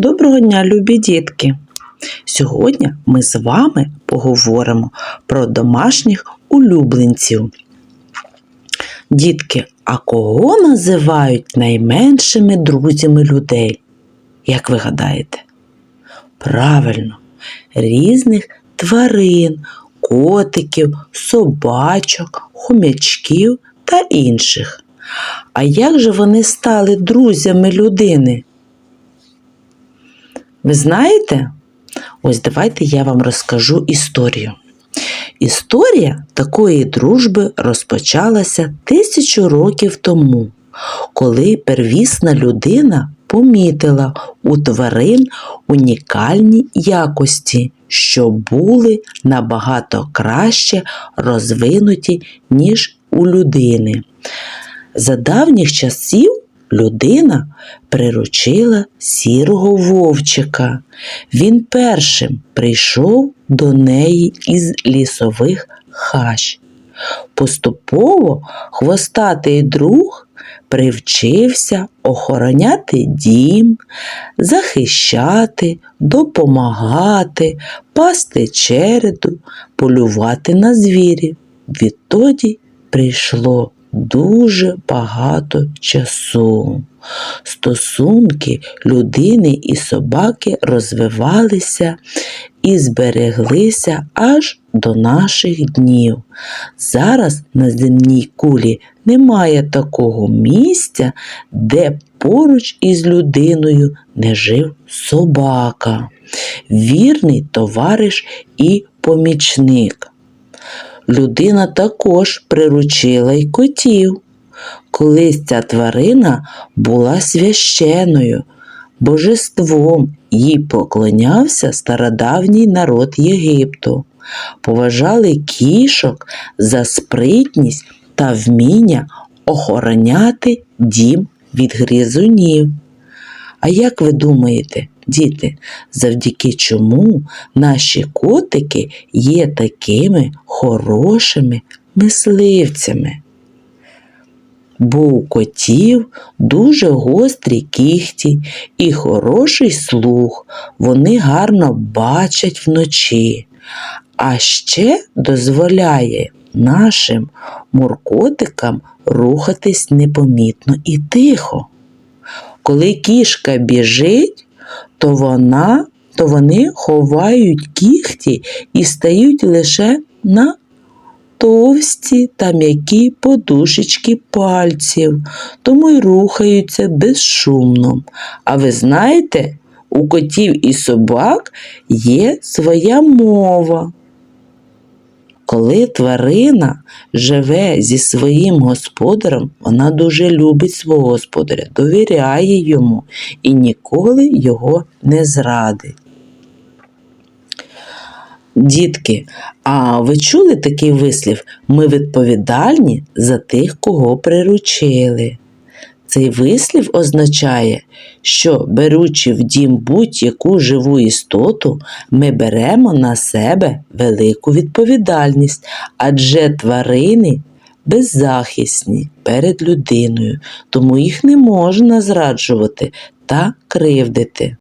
Доброго дня, любі дітки! Сьогодні ми з вами поговоримо про домашніх улюбленців. Дітки, а кого називають найменшими друзями людей? Як ви гадаєте? Правильно, різних тварин, котиків, собачок, хомячків та інших. А як же вони стали друзями людини? Ви знаєте? Ось давайте я вам розкажу історію. Історія такої дружби розпочалася тисячу років тому, коли первісна людина помітила у тварин унікальні якості, що були набагато краще розвинуті, ніж у людини. За давніх часів людина приручила сірого вовчика. Він першим прийшов до неї із лісових хащ. Поступово хвостатий друг привчився охороняти дім, захищати, допомагати, пасти череду, полювати на звірів. Відтоді прийшло дуже багато часу. Стосунки людини і собаки розвивалися і збереглися аж до наших днів. Зараз на земній кулі немає такого місця, де поруч із людиною не жив собака, вірний товариш і помічник. Людина також приручила й котів. Колись ця тварина була священою, божеством їй поклонявся стародавній народ Єгипту. Поважали кішок за спритність та вміння охороняти дім від гризунів. А як ви думаєте, діти, завдяки чому наші котики є такими хорошими мисливцями? Бо у котів дуже гострі кіхті і хороший слух, вони гарно бачать вночі, а ще дозволяє нашим муркотикам рухатись непомітно і тихо. Коли кішка біжить, то вона, то вони ховають кіхті і стають лише на товсті та м'які подушечки пальців, тому й рухаються безшумно. А ви знаєте, у котів і собак є своя мова. Коли тварина живе зі своїм господарем, вона дуже любить свого господаря, довіряє йому і ніколи його не зрадить. Дітки, а ви чули такий вислів? Ми відповідальні за тих, кого приручили. Цей вислів означає, що, беручи в дім будь-яку живу істоту, ми беремо на себе велику відповідальність, адже тварини беззахисні перед людиною, тому їх не можна зраджувати та кривдити.